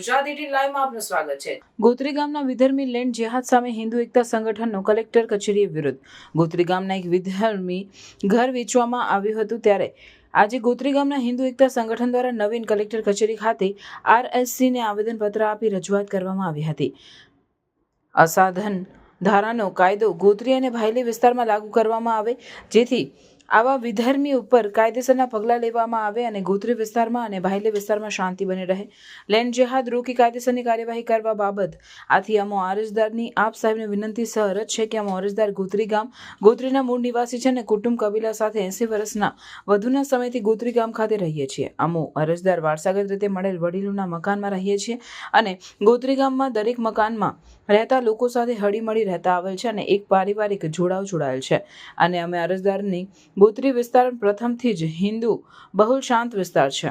ગુજરાત લાઈવમાં આપનું સ્વાગત છે. ગોત્રી ગામના વિધર્મી લેન્ડ જેહાદ સામે હિન્દુ એકતા સંગઠનનો કલેક્ટર કચેરીએ વિરોધ. ગોત્રી ગામના એક વિધર્મી ઘર વેચવામાં આવ્યું હતું ત્યારે આજે ગોત્રી હિન્દુ એકતા સંગઠન દ્વારા નવીન કલેક્ટર કચેરી ખાતે આરએસસીને આવેદનપત્ર આપી રજૂઆત કરવામાં આવી હતી. અસાધન ધારાનો કાયદો ગોત્રી અને ભાયલી વિસ્તારમાં લાગુ કરવામાં આવે, જેથી આવા વિધર્મી ઉપર કાયદેસરના પગલાં લેવામાં આવે અને ગોત્રી વિસ્તારમાં અને બાહ્ય વિસ્તારમાં શાંતિ બની રહે. લેન્ડ જેહાદ રોકી કાયદેસરની કાર્યવાહી કરવા બાબત આથી અમો અરજદારની આપ સાહેબને વિનંતી સહરજ છે કે અમો અરજદાર ગોત્રી ગામ, ગોત્રીના મૂળ નિવાસી છે અને કુટુંબ કબીલા સાથે એંસી વર્ષના વધુના સમયથી ગોત્રી ગામ ખાતે રહીએ છીએ. અમો અરજદાર વારસાગત રીતે મળેલ વડીલોના મકાનમાં રહીએ છીએ અને ગોત્રી ગામમાં દરેક મકાનમાં રહેતા લોકો સાથે હળીમળી રહેતા આવેલ છે અને એક પારિવારિક જોડાવ જોડાયેલ છે. અને અમે અરજદારની ગોત્રી વિસ્તાર પ્રથમથી જ હિન્દુ બહુલ શાંત વિસ્તાર છે.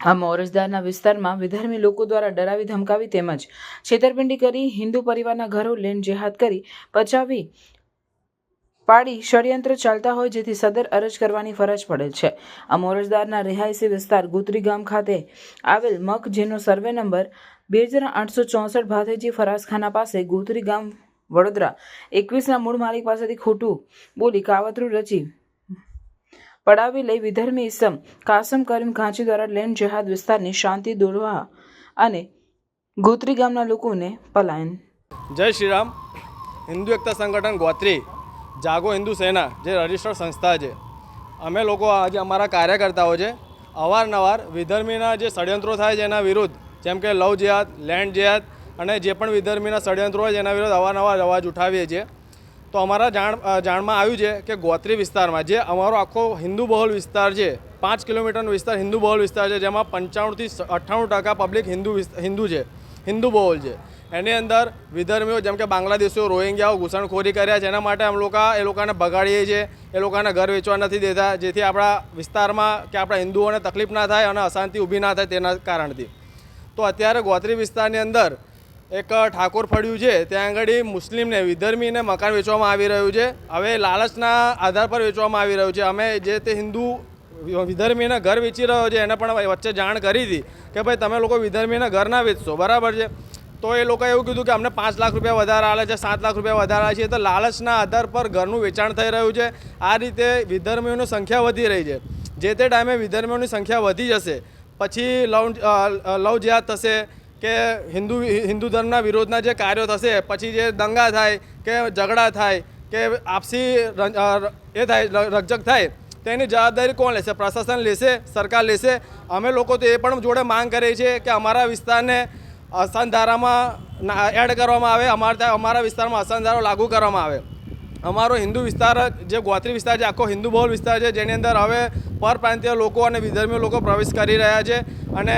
આ મોરજદારના વિસ્તારમાં વિધર્મી લોકો દ્વારા ડરાવી ધમકાવી તેમજ છેતરપિંડી કરી હિન્દુ પરિવારના ઘરો લેન્ડ જેહાદ કરી પચાવી પાડી ષડયંત્ર ચાલતા હોય જેથી સદર અરજ કરવાની ફરજ પડે છે. આ મોરજદારના રિહાયસી વિસ્તાર ગુત્રી ગામ ખાતે આવેલ મક, જેનો સર્વે નંબર બે હજાર આઠસો ચોસઠ ભાથેજી ફરાસખાના પાસે ગોત્રી ગામ વડોદરા એકવીસના મૂળ માલિક પાસેથી ખોટું બોલી કાવતરું રચી પડાવી લઈ વિધર્મી ઇસમ કાસમ કરીમ ઘાંચી દ્વારા લેન્ડ જેહાદ વિસ્તારની શાંતિ દોરવા અને ગોત્રી ગામના લોકોને પલાયન. જય શ્રીરામ. હિન્દુ એકતા સંગઠન ગોત્રી, જાગો હિન્દુ સેના, જે રજિસ્ટર્ડ સંસ્થા છે. અમે લોકો આજે અમારા કાર્યકર્તાઓ છે, અવારનવાર વિધર્મીના જે ષડયંત્રો થાય છે એના વિરુદ્ધ, જેમ કે લવ જેહાદ, લેન્ડ જેહાદ અને જે પણ વિધર્મીના ષડયંત્રો હોય એના વિરુદ્ધ અવારનવાર અવાજ ઉઠાવીએ છીએ. તો અમારા જાણ જાણમાં આવ્યું છે કે ગોત્રી વિસ્તારમાં જે અમારો આખો હિન્દુ બહુલ વિસ્તાર છે, પાંચ કિલોમીટરનો વિસ્તાર હિન્દુ બહુલ વિસ્તાર છે, જેમાં પંચાણુંથી અઠ્ઠાણું ટકા પબ્લિક હિન્દુ હિન્દુ છે, હિન્દુ બહુલ છે. એની અંદર વિધર્મીઓ જેમ કે બાંગ્લાદેશીઓ, રોહિંગ્યાઓ ઘૂસણખોરી કર્યા છે, એના માટે અમે લોકો એ લોકોને બગાડીએ છીએ એ લોકોને ઘર વેચવા નથી દેતા, જેથી આપણા વિસ્તારમાં કે આપણા હિન્દુઓને તકલીફ ના થાય અને અશાંતિ ઊભી ના થાય તેના કારણથી. તો અત્યારે ગોત્રી વિસ્તારની અંદર એક ઠાકોર ફળ્યું છે. ત્યાં આગળ મુસ્લિમને, વિધર્મીને મકાન વેચવામાં આવી રહ્યું છે. હવે લાલચના આધાર પર વેચવામાં આવી રહ્યું છે. અમે જે તે હિન્દુ વિધર્મીને ઘર વેચી રહ્યો છે, એને પણ વચ્ચે જાણ કરી હતી કે ભાઈ, તમે લોકો વિધર્મીને ઘર ના વેચશો. બરાબર છે? તો એ લોકોએ એવું કીધું કે અમને પાંચ લાખ રૂપિયા વધારે આલે છે, સાત લાખ રૂપિયા વધારે આવે છે. તો લાલચના આધાર પર ઘરનું વેચાણ થઈ રહ્યું છે. આ રીતે વિધર્મીઓની સંખ્યા વધી રહી છે. જે તે ટાઈમે વિધર્મીઓની સંખ્યા વધી જશે. પછી લવ લવ જ્યાં થશે. કે હિન્દુ હિન્દુ ધર્મના વિરોધના જે કાર્યો થશે, પછી જે દંગા થાય, કે ઝઘડા થાય, કે આપસી એ થાય, ર- રકઝક થાય તેની જવાબદારી કોણ લેશે? પ્રશાસન લેશે? સરકાર લેશે? અમે લોકો તો એ પણ જોડે માંગ કરીએ છીએ કે અમારા વિસ્તારને અસાન ધારામાં એડ કરવામાં આવે, અમારા અમારા વિસ્તારમાં અસાન ધારો લાગુ કરવામાં આવે. અમારો હિન્દુ વિસ્તાર જે ગોત્રી વિસ્તાર છે, આખો હિન્દુ બહુલ વિસ્તાર છે, જેની અંદર હવે પરપ્રાંતીય લોકો અને વિધર્મીય લોકો પ્રવેશ કરી રહ્યા છે અને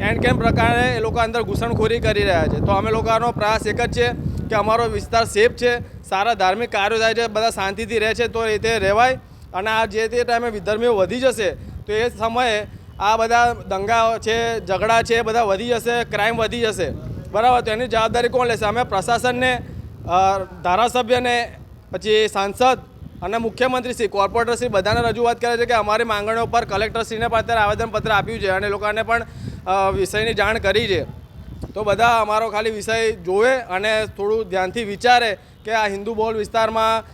એન્ડ કેમ પ્રકારે એ લોકો અંદર ઘૂસણખોરી કરી રહ્યા છે. તો અમે લોકોનો પ્રયાસ એક જ છે કે અમારો વિસ્તાર સેફ છે, સારા ધાર્મિક કાર્યો થાય છે, બધા શાંતિથી રહે છે, તો એ તે રહેવાય. અને આ જે તે ટાઈમે વિધર્મીઓ વધી જશે, તો એ સમયે આ બધા દંગા છે, ઝઘડા છે બધા વધી જશે ક્રાઇમ વધી જશે. બરાબર? તો એની જવાબદારી કોણ લેશે? અમે પ્રશાસનને ધારાસભ્યને પછી સાંસદ અને મુખ્યમંત્રી શ્રી, કોર્પોરેટર શ્રી બધાને રજૂઆત કરે છે કે અમારી માંગણીઓ પર કલેક્ટરશ્રીને પણ અત્યારે આવેદનપત્ર આપ્યું છે અને લોકોને પણ વિષયની જાણ કરી છે. તો બધા અમારો ખાલી વિષય જોવે અને થોડું ધ્યાનથી વિચારે કે આ હિન્દુ બહુલ વિસ્તારમાં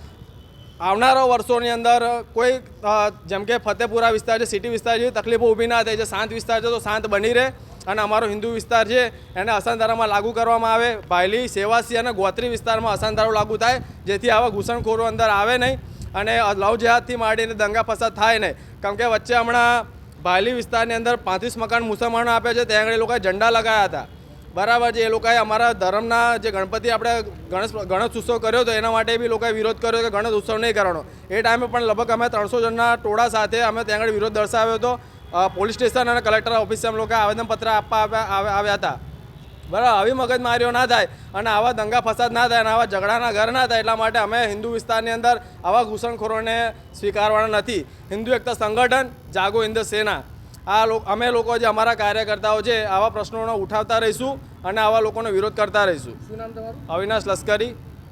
આવનારા વર્ષોની અંદર કોઈ જેમ કે ફતેપુરા વિસ્તાર છે, સિટી વિસ્તાર જેવી તકલીફો ઊભી ના થાય છે, શાંત વિસ્તાર છે, તો શાંત બની રહે. અને અમારો હિન્દુ વિસ્તાર છે, એને અસાનધારામાં લાગુ કરવામાં આવે. ભાયલી સેવાસી અને ગોત્રી વિસ્તારમાં અસાનધારો લાગુ થાય, જેથી આવા ઘૂસણખોરો અંદર આવે નહીં અને લવ જેહાદથી માંડીને દંગા ફસાદ થાય નહીં. કારણ કે વચ્ચે હમણાં ભાયલી વિસ્તારની અંદર પાંત્રીસ મકાન મુસલમાનો આપ્યા છે, ત્યાં આગળ એ લોકોએ ઝંડા લગાવ્યા હતા. બરાબર છે, એ લોકોએ અમારા ધર્મના જે ગણપતિ આપણે ગણેશ ગણેશ ઉત્સવ કર્યો હતો એના માટે બી લોકોએ વિરોધ કર્યો કે ગણેશ ઉત્સવ નહીં કરવાનો. એ ટાઈમે પણ લગભગ અમે ત્રણસો જણના ટોળા સાથે અમે ત્યાં આગળ વિરોધ દર્શાવ્યો હતો. પોલીસ સ્ટેશન અને કલેક્ટર ઓફિસે અમે લોકો આવેદનપત્ર આપવા આવ્યા હતા. બરાબર આવી મગજમારીઓ ના થાય અને આવા દંગા ફસાદ ના થાય અને આવા ઝઘડાના ઘર ના થાય એટલા માટે અમે હિન્દુ વિસ્તારની અંદર આવા ઘૂસણખોરોને સ્વીકારવાના નથી. હિન્દુ એકતા સંગઠન જાગો હિન્દ સેના. આ લોકો અમે લોકો જે અમારા કાર્યકર્તાઓ છે આવા પ્રશ્નોનો ઉઠાવતા રહીશું અને આવા લોકોનો વિરોધ કરતા રહીશું. શું નામ તમારું? અવિનાશ લશ્કરી.